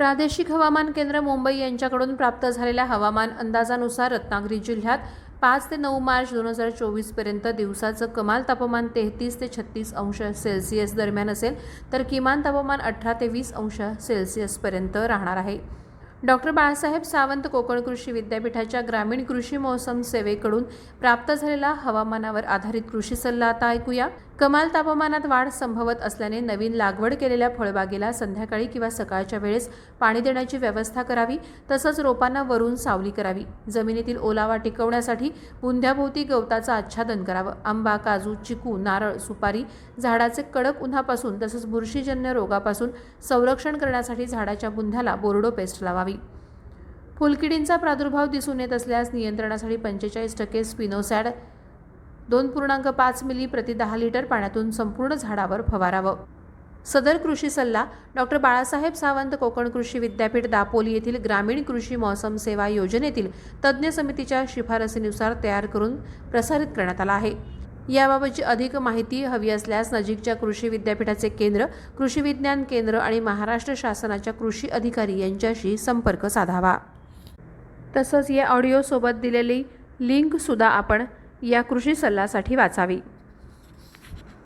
प्रादेशिक हवामान केंद्र मुंबई यांच्याकडून प्राप्त झालेल्या हवामान अंदाजानुसार रत्नागिरी जिल्ह्यात पाच ते नऊ मार्च दोन हजार चोवीसपर्यंत दिवसाचं कमाल तापमान तेहतीस ते छत्तीस अंश सेल्सिअस दरम्यान असेल तर किमान तापमान अठरा ते वीस अंश सेल्सिअसपर्यंत राहणार आहे. डॉक्टर बाळासाहेब सावंत कोकण कृषी विद्यापीठाच्या ग्रामीण कृषी मोसम सेवेकडून प्राप्त झालेला हवामानावर आधारित कृषी सल्ला आता ऐकूया. कमाल तापमानात वाढ संभवत असल्याने नवीन लागवड केलेल्या फळबागेला संध्याकाळी किंवा सकाळच्या वेळेस पाणी देण्याची व्यवस्था करावी तसंच रोपांना वरून सावली करावी. जमिनीतील ओलावा टिकवण्यासाठी बुंध्याभोवती गवताचं आच्छादन करावं. आंबा काजू चिकू नारळ सुपारी झाडाचे कडक उन्हापासून तसंच बुरशीजन्य रोगापासून संरक्षण करण्यासाठी झाडाच्या बुंध्याला बोर्डो पेस्ट लावावी. फुलकिडींचा प्रादुर्भाव दिसून येत असल्यास नियंत्रणासाठी पंचेचाळीस टक्के स्पिनोसॅड दोन पूर्णांक पाच मिली प्रति दहा लिटर पाण्यातून संपूर्ण झाडावर फवारावं. सदर कृषी सल्ला डॉक्टर बाळासाहेब सावंत कोकण कृषी विद्यापीठ दापोली येथील ग्रामीण कृषी मौसम सेवा योजनेतील तज्ज्ञ समितीच्या शिफारसीनुसार तयार करून प्रसारित करण्यात आला आहे. याबाबतची अधिक माहिती हवी असल्यास नजीकच्या कृषी विद्यापीठाचे केंद्र कृषी विज्ञान केंद्र आणि महाराष्ट्र शासनाच्या कृषी अधिकारी यांच्याशी संपर्क साधावा. तसंच या ऑडिओसोबत दिलेली लिंकसुद्धा आपण या कृषी सल्लासाठी वाचावी.